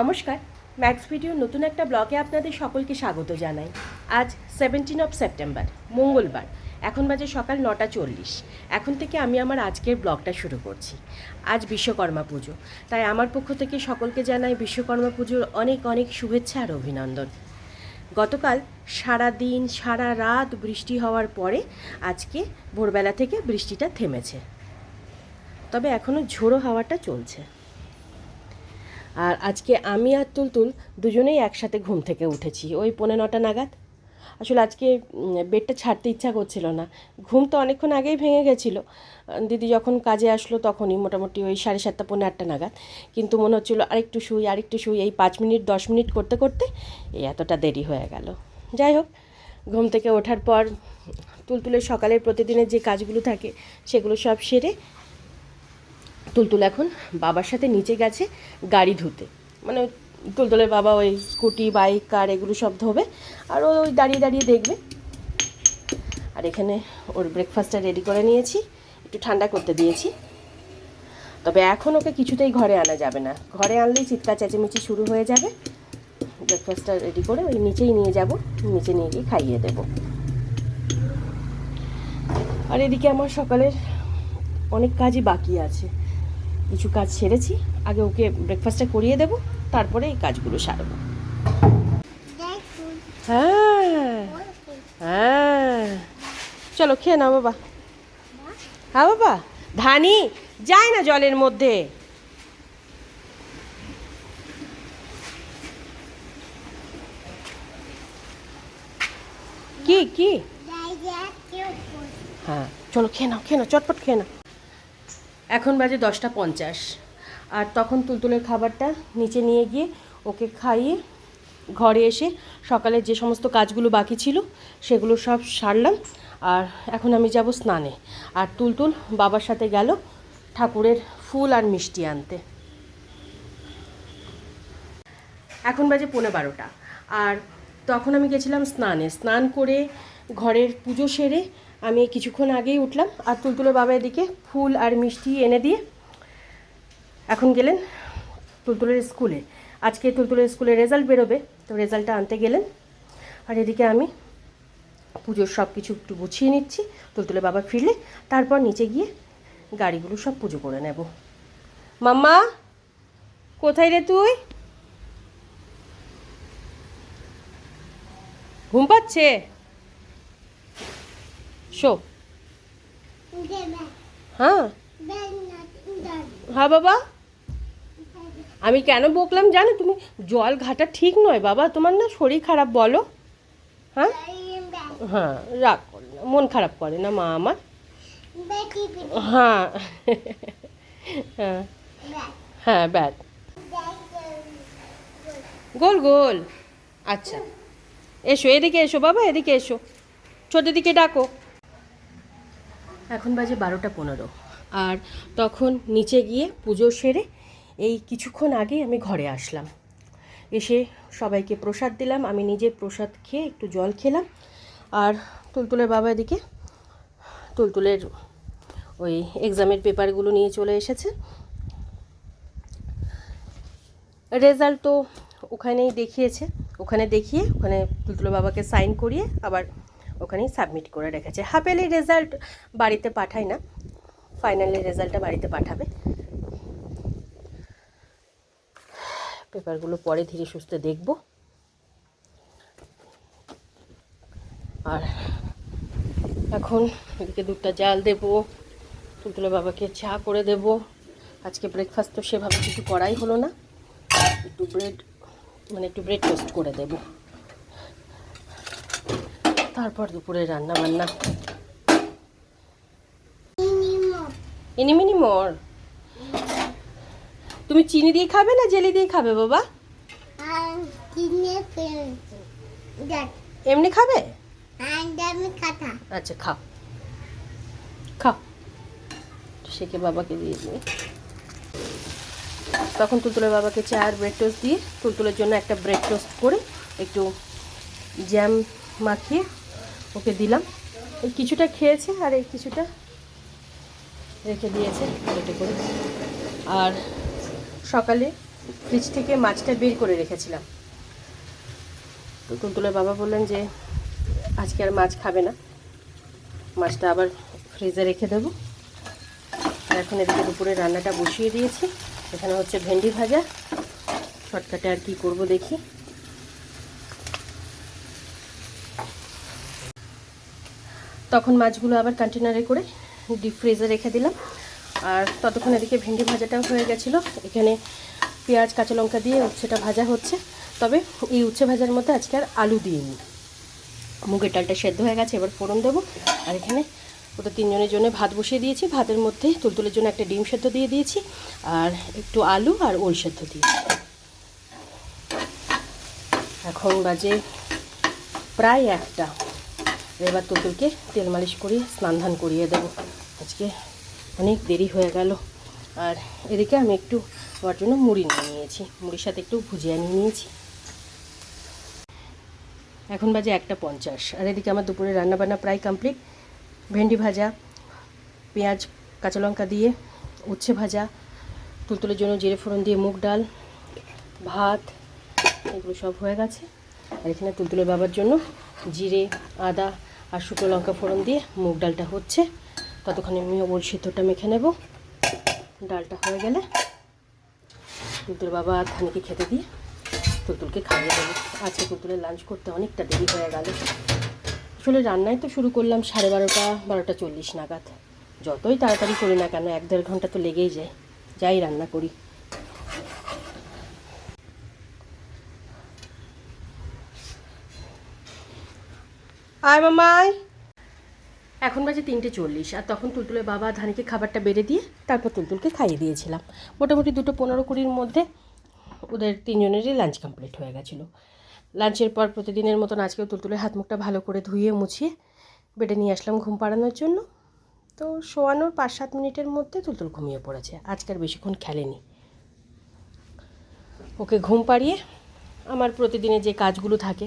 নমস্কার max video নতুন একটা ব্লগে আপনাদের সকলকে স্বাগত জানাই। আজ সেভেন্টিন অফ সেপ্টেম্বর মঙ্গলবার, এখন বাজে সকাল নটা চল্লিশ। এখন থেকে আমি আমার আজকের ব্লগটা শুরু করছি। আজ বিশ্বকর্মা পুজো, তাই আমার পক্ষ থেকে সকলকে জানাই বিশ্বকর্মা পুজোর অনেক অনেক শুভেচ্ছা আর অভিনন্দন। গতকাল সারা দিন সারা রাত বৃষ্টি হওয়ার পরে আজকে ভোরবেলা থেকে বৃষ্টিটা থেমেছে। তবে এখনও ঝোড়ো হাওয়াটা চলছে। আর আজকে আমি আর তুলতুল দুজনেই একসাথে ঘুম থেকে উঠেছি, ওই পৌনে নটা নাগাদ। আসলে আজকে বেডটা ছাড়তে ইচ্ছা করছিল না। ঘুম তো অনেকক্ষণ আগেই ভেঙে গেছিল। দিদি যখন কাজে আসলো তখনই মোটামুটি ওই সাড়ে সাতটা, পৌনে আটটা নাগাদ। কিন্তু মনে হচ্ছিল আরেকটু শুই আরেকটু শুই, এই পাঁচ মিনিট, দশ মিনিট করতে করতে এই এতটা দেরি হয়ে গেল। যাই হোক, ঘুম থেকে ওঠার পর তুলতুলের সকালের প্রতিদিনের যে কাজগুলো থাকে সেগুলো সব সেরে তুলতুল এখন বাবার সাথে নিচে গেছে গাড়ি ধুতে। মানে তুলতুলের বাবা ওই স্কুটি, বাইক, কার এগুলো সব ধোবে আর ওই দাঁড়িয়ে দাঁড়িয়ে দেখবে। আর এখানে ওর ব্রেকফাস্টটা রেডি করে নিয়েছি, একটু ঠান্ডা করতে দিয়েছি। তবে এখন ওকে কিছুতেই ঘরে আনা যাবে না। ঘরে আনলেই চিৎকার চেঁচেমেচি শুরু হয়ে যাবে। ব্রেকফাস্টটা রেডি করে ওই নিচেই নিয়ে যাব, নিচে নিয়ে গিয়ে খাইয়ে দেবো। আর এদিকে আমার সকালের অনেক কাজই বাকি আছে। কিছু কাজ সেরেছি। আগে ওকে ব্রেকফাস্টটা করিয়ে দেবো তারপরে এই কাজগুলো সারবো। হ্যাঁ হ্যাঁ। চলো খেয়ে নাও বাবা। হ্যাঁ বাবা ধানি যায় না জলের মধ্যে। কি কি? হ্যাঁ চলো খেয়ে নাও খেয়ে নাও চটপট খেয়ে নাও। এখন বাজে দশটা পঞ্চাশ। আর তখন তুলতুলের খাবারটা নিচে নিয়ে গিয়ে ওকে খাইয়ে ঘরে এসে সকালে যে সমস্ত কাজগুলো বাকি ছিল সেগুলো সব সারলাম। আর এখন আমি যাব স্নানে। আর তুলতুল বাবার সাথে গেল ঠাকুরের ফুল আর মিষ্টি আনতে। এখন বাজে পৌনে বারোটা। আর তখন আমি গেছিলাম স্নানে। স্নান করে ঘরের পুজো সেরে আমি কিছুক্ষণ আগেই উঠলাম আর তুলতুলের বাবা এদিকে ফুল আর মিষ্টি এনে দিয়ে এখন গেলেন তুলতুলের স্কুলে। আজকে তুলতুলের স্কুলে রেজাল্ট বেরোবে, তো রেজাল্টটা আনতে গেলেন। আর এদিকে আমি পুজোর সব কিছু একটু গুছিয়ে নিচ্ছি তুলতুলের বাবা ফিরলে তারপর নিচে গিয়ে গাড়িগুলো সব পুজো করে নেব। মাম্মা, কোথায় রে তুই? ঘুম পাচ্ছে? শো। হ্যাঁ। হ্যাঁ বাবা। আমি কেন বকলাম জানো? তুমি জল ঘাটা ঠিক নয়, বাবা। তোমার না শরীর খারাপ, বলো। হ্যাঁ? হ্যাঁ রাগ মন খারাপ করে না মা আমার। হ্যাঁ। হ্যাঁ। হ্যাঁ ব্যাট গোল গোল। আচ্ছা। এসো, এদিকে এসো, বাবা, এদিকে এসো। ছোট দিকে ডাকো। এখন বাজে বারোটা পনেরো। আর তখন নিচে গিয়ে পুজো সেরে এই কিছুক্ষণ আগে আমি ঘরে আসলাম। এসে সবাইকে প্রসাদ দিলাম, আমি নিজে প্রসাদ খেয়ে একটু জল খেলাম। আর তুলতুলের বাবা এদিকে তুলতুলের ওই এক্সামের পেপারগুলো নিয়ে চলে এসেছে। রেজাল্ট তো ওখানেই দেখিয়েছে। ওখানে দেখিয়ে ওখানে তুলতুলো বাবাকে সাইন করিয়ে আবার ওখানেই সাবমিট করে রেখেছে। হাফেলি রেজাল্ট বাড়িতে পাঠায় না। ফাইনালি রেজাল্টটা বাড়িতে পাঠাবে। পেপারগুলো পরে ধীরে সুস্থে দেখব। আর এখন এদিকে দুধটা জাল দেবো। তুলতুলো বাবাকে চা করে দেব। আজকে ব্রেকফাস্ট তো সেভাবে কিছু করাই হলো না। একটু ব্রেড মানে একটু ব্রেড টোস্ট করে দেব। তারপর দুপুরে রান্না বান্না। এনিমিনি মোর। তুমি চিনি দিয়ে খাবে না জেলি দিয়ে খাবে বাবা? এমনি খাবে? আচ্ছা খাও। খাও। সেকে বাবাকে দিয়ে দিই। তখন তুলতুলের বাবাকে চা আর ব্রেড টোস্ট দিয়ে তুলতুলের জন্য একটা ব্রেড টোস্ট করে একটু জ্যাম মাখিয়ে ওকে দিলাম। ওই কিছুটা খেয়েছে আর এই কিছুটা রেখে দিয়েছে প্লেটে করে। আর সকালে ফ্রিজ থেকে মাছটা বের করে রেখেছিলাম। তো তুলতুলের বাবা বললেন যে, আজকে আর মাছ খাবে না। মাছটা আবার ফ্রিজে রেখে দেবো। এখন এদিকে দুপুরে রান্নাটা বসিয়ে দিয়েছি। এখানে হচ্ছে ভেন্ডি ভাজা। শর্টকাটে আর কি করব দেখি। তখন মাছগুলো আবার কন্টেনারে করে ডিপ ফ্রিজে রেখে দিলাম। আর ততক্ষণ এদিকে ভেন্ডি ভাজাটাও হয়ে গেছিল। এখানে পেঁয়াজ, কাঁচা লঙ্কা দিয়ে উচ্ছেটা ভাজা হচ্ছে। তবে এই উচ্ছে ভাজার মধ্যে আজকে আর আলু দিইনি। মুগের ডালটা সেদ্ধ হয়ে গেছে, এবার ফোড়ন দেবো। আর এখানে ওদের তিনজনের জন্য ভাত বসিয়ে দিয়েছি। ভাতের মধ্যে তুলতুলের জন্য একটা ডিম সেদ্ধ দিয়ে দিয়েছি। আর একটু আলু আর ওল সেদ্ধ দিয়েছি এখন বাজে প্রায় একটা। এবার তুলতুলকে তেল মালিশ করিয়ে, স্নান ধান করিয়ে দেবো। আজকে অনেক দেরি হয়ে গেল। আর এদিকে আমি একটু ওর জন্য মুড়ি নিয়ে নিয়েছি। মুড়ির সাথে একটু ভুজিয়া নিয়ে নিয়েছি। এখন বাজে একটা পঞ্চাশ। আর এদিকে আমার দুপুরে রান্নাবান্না প্রায় কমপ্লিট। ভেন্ডি ভাজা, পেঁয়াজ, কাঁচা লঙ্কা দিয়ে উচ্ছে ভাজা, তুলতুলের জন্য জিরে ফোড়ন দিয়ে মুগ ডাল, ভাত, এগুলো সব হয়ে গেছে। আর এখানে তুলতুলের বাবার জন্য জিরে, আদা আর শুকনো লঙ্কা ফোড়ন দিয়ে মুগ ডালটা হচ্ছে। ততক্ষণে আমি ওর সিদ্ধটা মেখে নেব। ডালটা হয়ে গেলে তুলতুল বাবা ধানিকে খেতে দিয়ে তুলতুলকে খাইয়ে দেবো। আজকে তুলতুলের লাঞ্চ করতে অনেকটা দেরি হয়ে গেল। আসলে রান্নায় তো শুরু করলাম সাড়ে বারোটা বারোটা চল্লিশ নাগাদ। যতই তাড়াতাড়ি করি না কেন, এক দেড় ঘণ্টা তো লেগেই যায়। যাই রান্না করি। আয় মামাই এখন বাজে তিনটে চল্লিশ, আর তখন তুলতুলের বাবা ধানিকে খাবারটা বেড়ে দিয়ে তারপর তুলতুলকে খাইয়ে দিয়েছিলাম। মোটামুটি দুটো পনেরো কুড়ির মধ্যে ওদের তিনজনেরই লাঞ্চ কমপ্লিট হয়ে গেছিল। লাঞ্চের পর প্রতিদিনের মতন আজকেও তুলতুলের হাত মুখটা ভালো করে ধুয়ে, মুছিয়ে বেডে নিয়ে আসলাম ঘুম পাড়ানোর জন্য। তো শোয়ানোর পাঁচ সাত মিনিটের মধ্যে তুলতুল ঘুমিয়ে পড়েছে আজকার বেশিক্ষণ খেলেনি। ওকে ঘুম পাড়িয়ে আমার প্রতিদিনের যে কাজগুলো থাকে,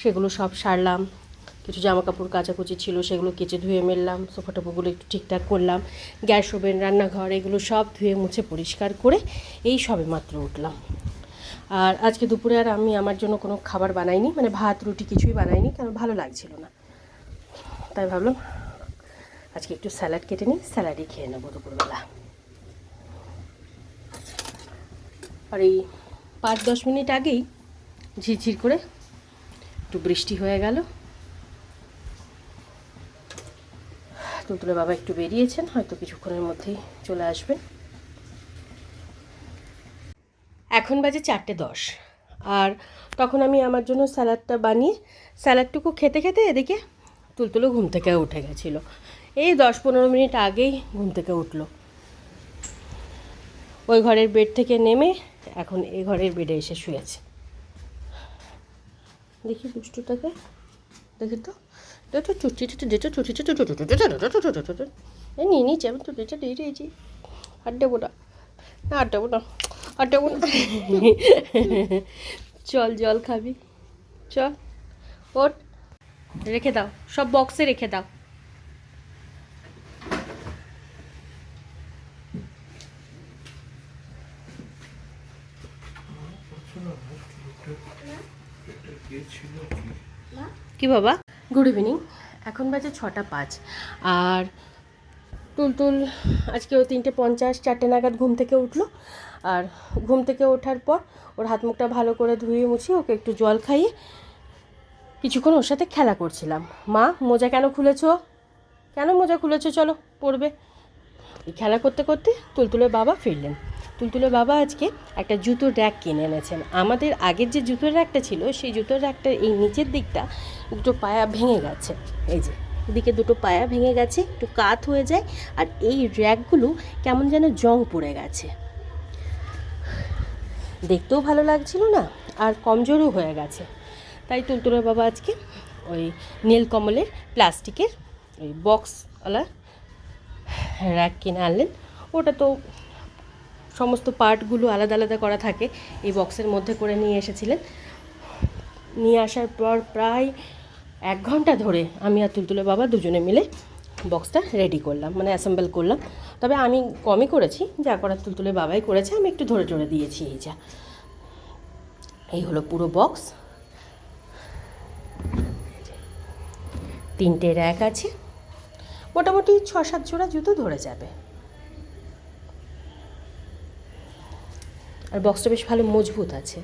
সেগুলো সব সারলাম কিছু জামা কাপড় কাচাকুচি ছিল, সেগুলো কেচে ধুয়ে মেললাম সোফা টোফাগুলো একটু ঠিকঠাক করলাম, গ্যাস ওভেন, রান্নাঘর, এগুলো সব ধুয়ে মুছে পরিষ্কার করে এই সবে মাত্র উঠলাম। আর আজকে দুপুরে আর আমি আমার জন্য কোনো খাবার বানাইনি মানে ভাত, রুটি কিছুই বানাইনি, কারণ ভালো লাগছিল না। তাই ভাবলাম আজকে একটু স্যালাড কেটে নিই, স্যালাডই খেয়ে নেব দুপুরবেলা। আর এই পাঁচ দশ মিনিট আগেই ঝিরঝির করে একটু বৃষ্টি হয়ে গেল। তুলতুলে বাবা একটু বেরিয়েছেন, হয়তো কিছুক্ষণের মধ্যেই চলে আসবেন। এখন বাজে চারটে দশ। আর তখন আমি আমার জন্য স্যালাডটা বানিয়ে, স্যালাডটুকু খেতে খেতে এদিকে তুলতুলো ঘুম থেকে উঠে গেছিল। এই দশ পনেরো মিনিট আগেই ঘুম থেকে উঠল। ওই ঘরের বেড থেকে নেমে এখন এই ঘরের বেডে এসে শুয়েছে দেখি দুষ্টুটাকে, দেখি তো। নিয়ে নিয়েছি আমি চুটিটা দিয়ে দিয়েছি আর দেবো না না আর দেবো না আর দেবো না চল জল খাবি। চল ওট রেখে দাও সব বক্সে রেখে দাও। কি বাবা? গুড ইভিনিং এখন বাজে ছটা পাঁচ। আর তুলতুল আজকেও তিনটে পঞ্চাশ, চারটে নাগাদ ঘুম থেকে উঠল। আর ঘুম থেকে ওঠার পর ওর হাত মুখটা ভালো করে ধুয়ে মুছিয়ে ওকে একটু জল খাইয়ে কিছুক্ষণ ওর সাথে খেলা করছিলাম। মা, মোজা কেন খুলেছ? কেন মোজা খুলেছ? চলো পড়বে এই খেলা করতে করতে তুলতুলের বাবা ফিরলেন। তুলতুলের বাবা আজকে একটা জুতোর র্যাক কিনে এনেছেন। আমাদের আগের যে জুতোর র্যাকটা ছিল, সেই জুতোর র্যাকটার এই নিচের দিকটা দুটো পায়া ভেঙে গেছে। এই যে, এদিকে দুটো পায়া ভেঙে গেছে, একটু কাত হয়ে যায়, আর এই র্যাকগুলো কেমন যেন জং পড়ে গেছে। দেখতেও ভালো লাগছিল না, আর কমজোরও হয়ে গেছে। তাই তুলতুলের বাবা আজকে ওই নীল কমলের প্লাস্টিকের ওই বক্সওয়ালা র্যাক কিনে আনলেন। ওটা তো সমস্ত পার্টগুলো আলাদা আলাদা করা থাকে, এই বক্সের মধ্যে করে নিয়ে এসেছিলেন। নিয়ে আসার পর প্রায় এক ঘণ্টা ধরে আমি আর তুলতুলে বাবা দুজনে মিলে বক্সটা রেডি করলাম মানে অ্যাসেম্বল করলাম। তবে আমি কমই করেছি, যা করার তুলতুলে বাবাই করেছে, আমি একটু ধরে ধরে দিয়েছি এই যা। এই হলো পুরো বক্স তিনটে র্যাক আছে। মোটামুটি ছ সাত জোড়া জুতো ধরে যাবে। আর বক্সটা বেশ ভালো মজবুত আছে।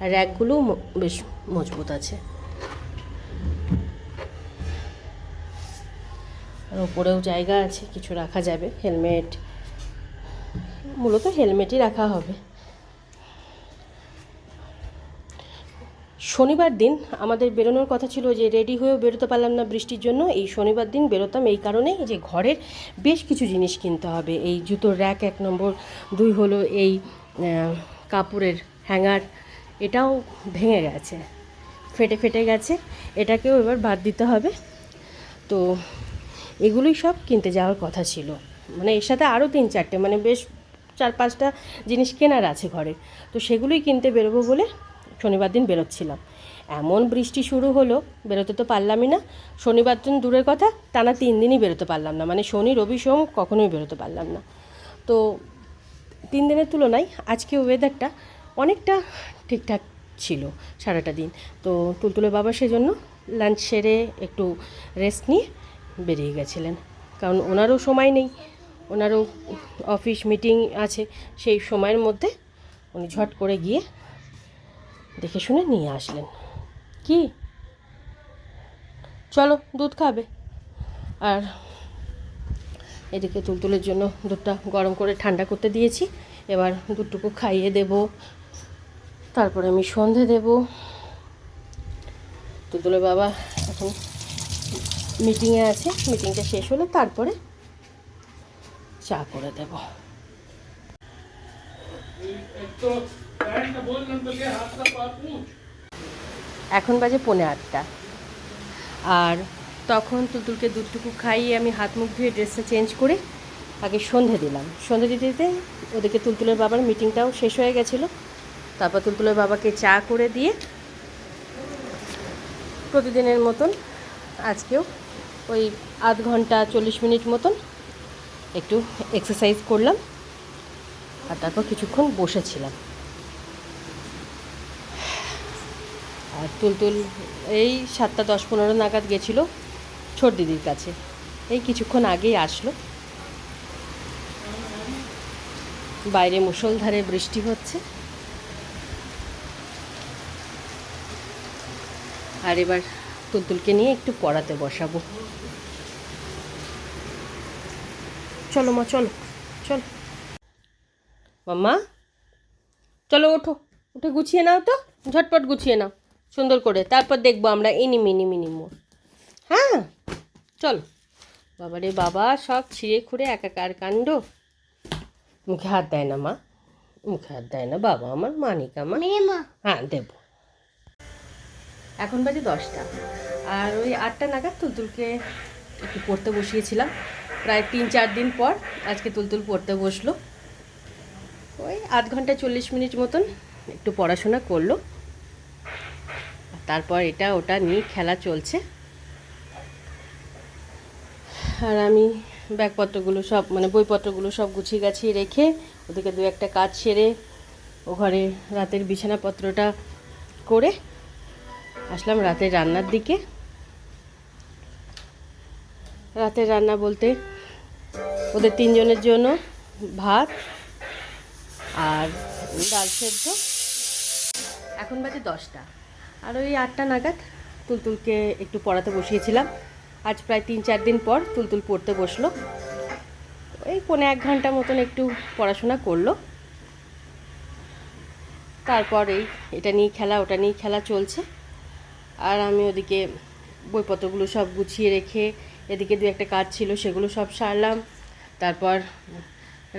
আর র্যাকগুলোও বেশ মজবুত আছে। আর ওপরেও জায়গা আছে, কিছু রাখা যাবে। হেলমেট, মূলত হেলমেটই রাখা হবে। শনিবার দিন আমাদের বেরোনোর কথা ছিল যে রেডি হয়েও বেরোতে পারলাম না বৃষ্টির জন্য। এই শনিবার দিন বেরোতাম এই কারণেই যে ঘরের বেশ কিছু জিনিস কিনতে হবে। এই জুতোর র্যাক এক নম্বর, দুই হলো এই কাপড়ের হ্যাঙ্গার, এটাও ভেঙে গেছে, ফেটে ফেটে গেছে। এটাকেও এবার বাদ দিতে হবে। তো এগুলোই সব কিনতে যাওয়ার কথা ছিল। মানে এর সাথে আরও তিন চারটে মানে বেশ চার পাঁচটা জিনিস কেনার আছে ঘরে। তো সেগুলোই কিনতে বেরোবো বলে শনিবার দিন বেরোচ্ছিলাম। এমন বৃষ্টি শুরু হলো, বেরোতে তো পারলামই না। শনিবার দিন দূরের কথা, টানা তিন দিনই বেরোতে পারলাম না। মানে শনি, রবি, সোম কখনোই বেরোতে পারলাম না। তো তিন দিনের তুলনায় আজকে ওয়েদারটা অনেকটা ঠিকঠাক ছিল সারাটা দিন। তো তুলতুলে বাবা সেজন্য লাঞ্চ সেরে একটু রেস্ট নিয়ে বেরিয়ে গেছিলেন। কারণ ওনারও সময় নেই। ওনারও অফিস মিটিং আছে। সেই সময়ের মধ্যে উনি ঝট করে গিয়ে দেখে শুনে নিয়ে আসলেন। কি? চলো, দুধ খাবে। আর এদিকে তুলতুলের জন্য দুধটা গরম করে ঠান্ডা করতে দিয়েছি। এবার দুধটুকু খাইয়ে দেব। তারপরে আমি সন্ধে দেব। তুলতুলের বাবা এখন মিটিংয়ে আছে মিটিংটা শেষ হলে, তারপরে চা করে দেব। এখন বাজে পৌনে আটটা। আর তখন তুলতুলকে দুধটুকু খাইয়ে আমি হাত মুখ ধুয়ে ড্রেসটা চেঞ্জ করে আগে সন্ধে দিলাম। সন্ধে দিতে দিতে ওদেরকে তুলতুলের বাবার মিটিংটাও শেষ হয়ে গেছিল। তারপর তুলতুলের বাবাকে চা করে দিয়ে প্রতিদিনের মতন আজকেও ওই আধ ঘণ্টা চল্লিশ মিনিট মতন একটু এক্সারসাইজ করলাম আর তারপর কিছুক্ষণ বসেছিলাম। আর তুলতুল এই সাতটা দশ পনেরো নাগাদ গেছিল ছোট দিদির কাছে। এই কিছুক্ষণ আগেই আসলো। বাইরে মুষলধারে বৃষ্টি হচ্ছে। আর এবার তুলতুলকে নিয়ে একটু পড়াতে বসাবো। চলো মা চলো চলো মাম্মা চলো ওঠো উঠে গুছিয়ে নাও তো ঝটপট গুছিয়ে নাও সুন্দর করে তারপর দেখব আমরা ইনি মিনি মিনি মোর হ্যাঁ চলো বাবারে বাবা সব ছিঁড়ে খুঁড়ে একাকার কাণ্ড মুখে হাত দেয় না মা মুখে হাত দেয় না বাবা আমার মানিক আমার হ্যাঁ দেবো এখন বাজে দশটা আর ওই আটটা নাগাদ তুলতুলকে একটু পড়তে বসিয়েছিলাম প্রায় তিন, চার দিন পর আজকে তুলতুল পড়তে বসল। ওই আধ ঘণ্টা চল্লিশ মিনিট মতন একটু পড়াশোনা করল। তারপর এটা ওটা নিয়ে খেলা চলছে। আর আমি ব্যাগপত্রগুলো সব মানে বইপত্রগুলো সব গুছিয়ে গাছিয়ে রেখে ওদেরকে দু একটা কাজ সেরে ও ঘরে রাতের বিছানাপত্রটা করে আসলাম রাতের রান্নার দিকে। রাতের রান্না বলতে ওদের তিনজনের জন্য ভাত আর ডাল সেদ্ধ। এখন বাজে দশটা। আর ওই আটটা নাগাদ তুলতুলকে একটু পড়াতে বসিয়েছিলাম। আজ প্রায় তিন চার দিন পর তুলতুল পড়তে বসল। ওই পৌনে এক ঘণ্টা মতন একটু পড়াশোনা করল। তারপর এই এটা নিয়ে খেলা, ওটা নিয়ে খেলা চলছে। আর আমি ওদিকে বইপত্রগুলো সব গুছিয়ে রেখে এদিকে দু একটা কাজ ছিল, সেগুলো সব সারলাম। তারপর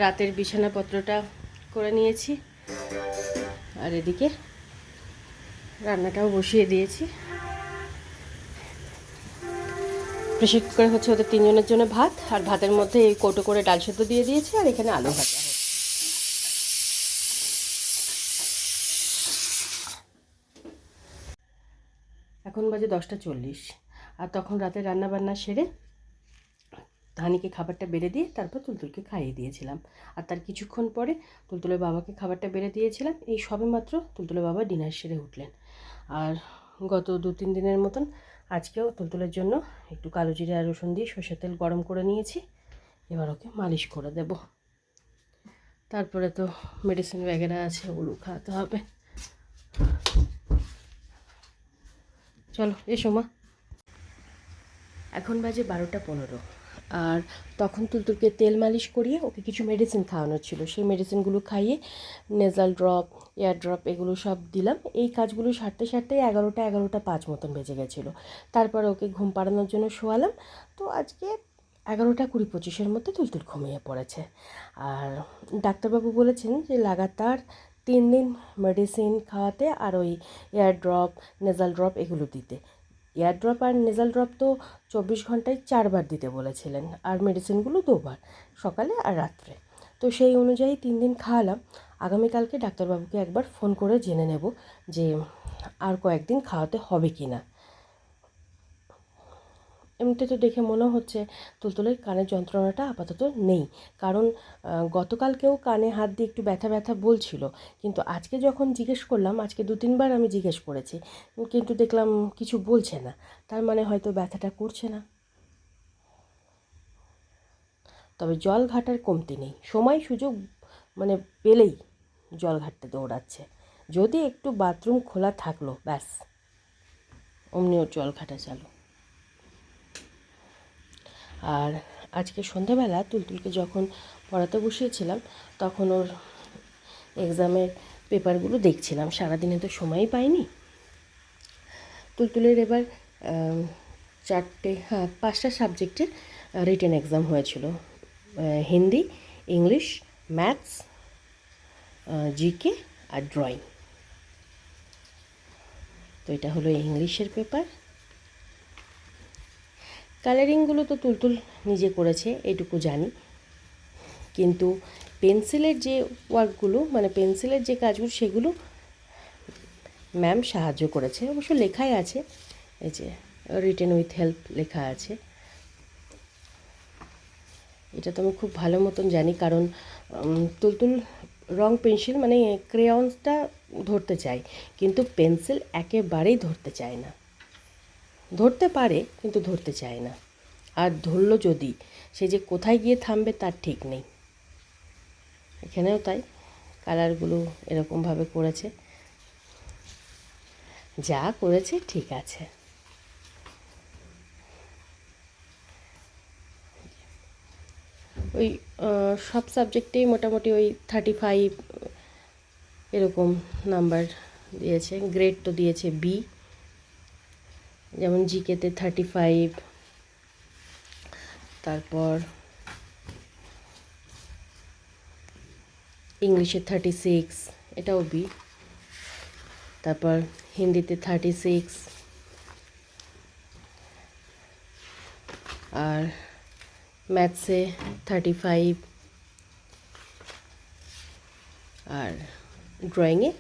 রাতের বিছানাপত্রটা করে নিয়েছি। আর এদিকে রান্নাটাও বসিয়ে দিয়েছি। প্রেশার কুকারে হচ্ছে ওদের তিনজনের জন্য ভাত, আর ভাতের মধ্যে এই কৌটো করে ডাল সেদ্ধ দিয়ে দিয়েছি, আর এখানে আলু ভাজা এখন বাজে দশটা চল্লিশ। আর তখন রাতে রান্না বান্না সেরে ধানিকে খাবারটা বেড়ে দিয়ে তারপর তুলতুলকে খাইয়ে দিয়েছিলাম আর তার কিছুক্ষণ পরে তুলতুলের বাবাকে খাবারটা বেড়ে দিয়েছিলাম এই সবে মাত্র তুলতুলের বাবা ডিনার সেরে উঠলেন আর গত দু তিন দিনের মতন আজকেও তুলতুলের জন্য একটু কালো জিরে আর রসুন দিয়ে সর্ষের তেল গরম করে নিয়েছি এবার ওকে মালিশ করে দেব তারপরে তো মেডিসিন वगैरह আছে ওগুলো খাওয়াতে হবে চলো এসো মা এখন বাজে বারোটা পনেরো। আর তখন তুলতুলকে তেল মালিশ করিয়ে ওকে কিছু মেডিসিন খাওয়ানোর ছিল। সেই মেডিসিনগুলো খাইয়ে নেজাল ড্রপ এয়ার ড্রপ এগুলো সব দিলাম। এই কাজগুলো সারতে সারতে এগারোটা এগারোটা পাঁচ মতন বেজে গেছিল। তারপর ওকে ঘুম পাড়ানোর জন্য শোয়ালাম। তো আজকে এগারোটা কুড়ি পঁচিশের মধ্যে তুলতুল ঘুমিয়ে পড়েছে। আর ডাক্তারবাবু বলেছেন যে লাগাতার তিন দিন মেডিসিন খাওয়াতে আর ওই এয়ার ড্রপ নেজাল ড্রপ এগুলো দিতে। এয়ার ড্রপ আর নেজাল ড্রপ তো চব্বিশ ঘন্টায় চারবার দিতে বলেছিলেন, আর মেডিসিনগুলো দুবার, সকালে আর রাত্রে। তো সেই অনুযায়ী তিন দিন খাওয়ালাম। আগামীকালকে ডাক্তারবাবুকে একবার ফোন করে জেনে নেব যে আর কয়েকদিন খাওয়াতে হবে কি না এমনিতে তো দেখে মনে হচ্ছে তুলতুলের কানের যন্ত্রণাটা আপাতত নেই। কারণ গতকালকেও কানে হাত দিয়ে একটু ব্যথা ব্যথা বলছিল। কিন্তু আজকে যখন জিজ্ঞেস করলাম, আজকে দু তিনবার আমি জিজ্ঞেস করেছি, কিন্তু দেখলাম কিছু বলছে না। তার মানে হয়তো ব্যথাটা করছে না। তবে জল ঘাটার কমতি নেই। সময় সুযোগ মানে পেলেই জল ঘাটতে দৌড়াচ্ছে। যদি একটু বাথরুম খোলা থাকল, ব্যাস অমনি ওর জল ঘাটা চালু। আর আজকে সন্ধ্যাবেলা তুলতুলকে যখন পড়াতে বসিয়েছিলাম, তখন ওর এক্সামের পেপারগুলো দেখছিলাম। সারাদিনে তো সময়ই পাইনি। তুলতুলের এবার চারটে হ্যাঁ পাঁচটা সাবজেক্টের রিটেন এক্সাম হয়েছিল। হিন্দি, ইংলিশ ম্যাথস জিকে আর ড্রয়িং তো এটা হলো ইংলিশের পেপার কালারিংগুলো তো তুলতুল নিজে করেছে, এটুকু জানি। কিন্তু পেন্সিলের যে ওয়ার্কগুলো মানে পেন্সিলের যে কাজগুলো, সেগুলো ম্যাম সাহায্য করেছে। অবশ্য লেখাই আছে, এই যে রিটেন উইথ হেল্প লেখা আছে। এটা তো আমি খুব ভালো মতন জানি, কারণ তুলতুল রং পেন্সিল মানে ক্রেয়ন্সটা ধরতে চায়, কিন্তু পেন্সিল একেবারেই ধরতে চায় না। ধরতে পারে, কিন্তু ধরতে চায় না। আর ধরলো যদি, সে যে কোথায় গিয়ে থামবে তার ঠিক নেই। এখানেও তাই, কালারগুলো এরকমভাবে করেছে। যা করেছে, ঠিক আছে। ওই সব সাবজেক্টেই মোটামুটি ওই থার্টি ফাইভ এরকম নাম্বার দিয়েছে। গ্রেড তো দিয়েছে বি যেমন জিকেতে থার্টি ফাইভ, তারপর ইংলিশে থার্টি সিক্স, এটাও বি তারপর হিন্দিতে থার্টি সিক্স, আর ম্যাথসে থার্টি ফাইভ, আর ড্রয়িংয়ে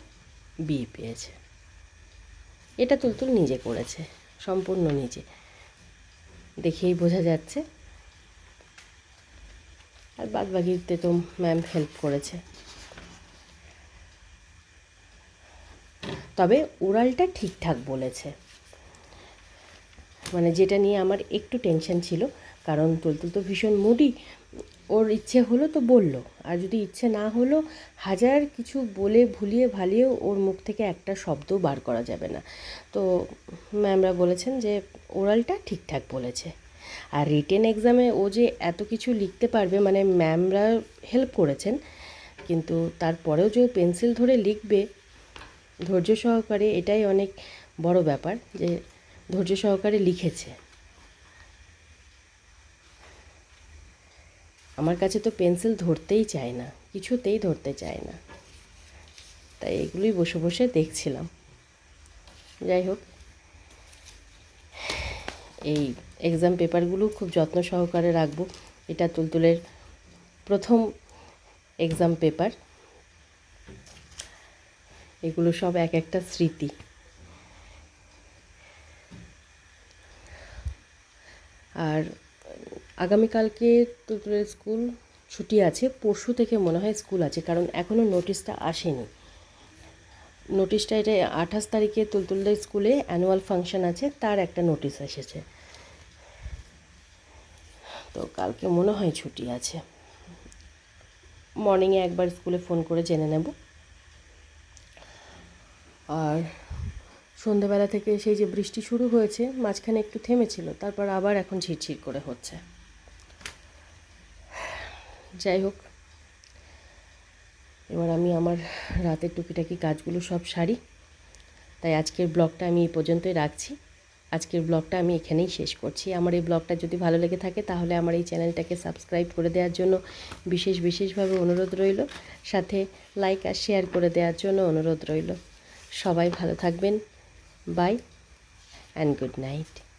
বি পেয়েছে। এটা তুলতুল নিজে করেছে। সম্পূর্ণ নিচে দেখেই বোঝা যাচ্ছে। আর বাদ বাকিতে তো ম্যাম হেল্প করেছে। তবে ওরালটা ঠিকঠাক বলেছে। মানে যেটা নিয়ে আমার একটু টেনশন ছিল কারণ তুলতুল তো ভীষণ মুডি। ওর ইচ্ছে হলো তো বলল। আর যদি ইচ্ছে না হলো, হাজার কিছু বলে ভুলিয়ে ভালিয়ে ওর মুখ থেকে একটা শব্দও বার করা যাবে না। তো ম্যামরা বলেছেন যে, ওরালটা ঠিকঠাক বলেছে। আর রিটেন এক্সামে ও যে এত কিছু লিখতে পারবে মানে ম্যামরা হেল্প করেছেন, কিন্তু তারপরেও যে পেন্সিল ধরে লিখবে, ধৈর্য সহকারে এটাই অনেক বড় ব্যাপার যে ধৈর্য সহকারে লিখেছে। আমার কাছে তো পেন্সিল ধরতেই চায় না, কিছুতেই ধরতে চায় না। তাই এগুলোই বসে বসে দেখছিলাম। যাই হোক, এই এক্সাম পেপারগুলো খুব যত্ন সহকারে রাখব। এটা তুলতুলের প্রথম এক্সাম পেপার এগুলো সব এক একটা স্মৃতি। আর আগামীকালকে তুলতুলের স্কুল ছুটি আছে, পরশু থেকে মনে হয় স্কুল আছে, কারণ এখনও নোটিশটা আসেনি। নোটিশটা এটা আঠাশ তারিখে তুলতুলদের স্কুলে অ্যানুয়াল ফাংশন আছে, তার একটা নোটিশ এসেছে। তো কালকে মনে হয় ছুটি আছে। মর্নিংয়ে একবার স্কুলে ফোন করে জেনে নেব। আর সন্ধেবেলা থেকে সেই যে বৃষ্টি শুরু হয়েছে, মাঝখানে একটু থেমেছিল, তারপর আবার এখন ঝিরঝির করে হচ্ছে। যাই হোক। এবার আমি আমার রাতের টুকিটাকি কাজগুলো সব সারি। তাই আজকের ব্লগটা আমি এই পর্যন্তই রাখছি। আজকের ব্লগটা আমি এখানেই শেষ করছি। আমার এই ব্লগটা যদি ভালো লেগে থাকে, তাহলে আমার এই চ্যানেলটাকে সাবস্ক্রাইব করে দেওয়ার জন্য বিশেষ বিশেষভাবে অনুরোধ রইল। সাথে লাইক আর শেয়ার করে দেওয়ার জন্য অনুরোধ রইল। সবাই ভালো থাকবেন। By and good night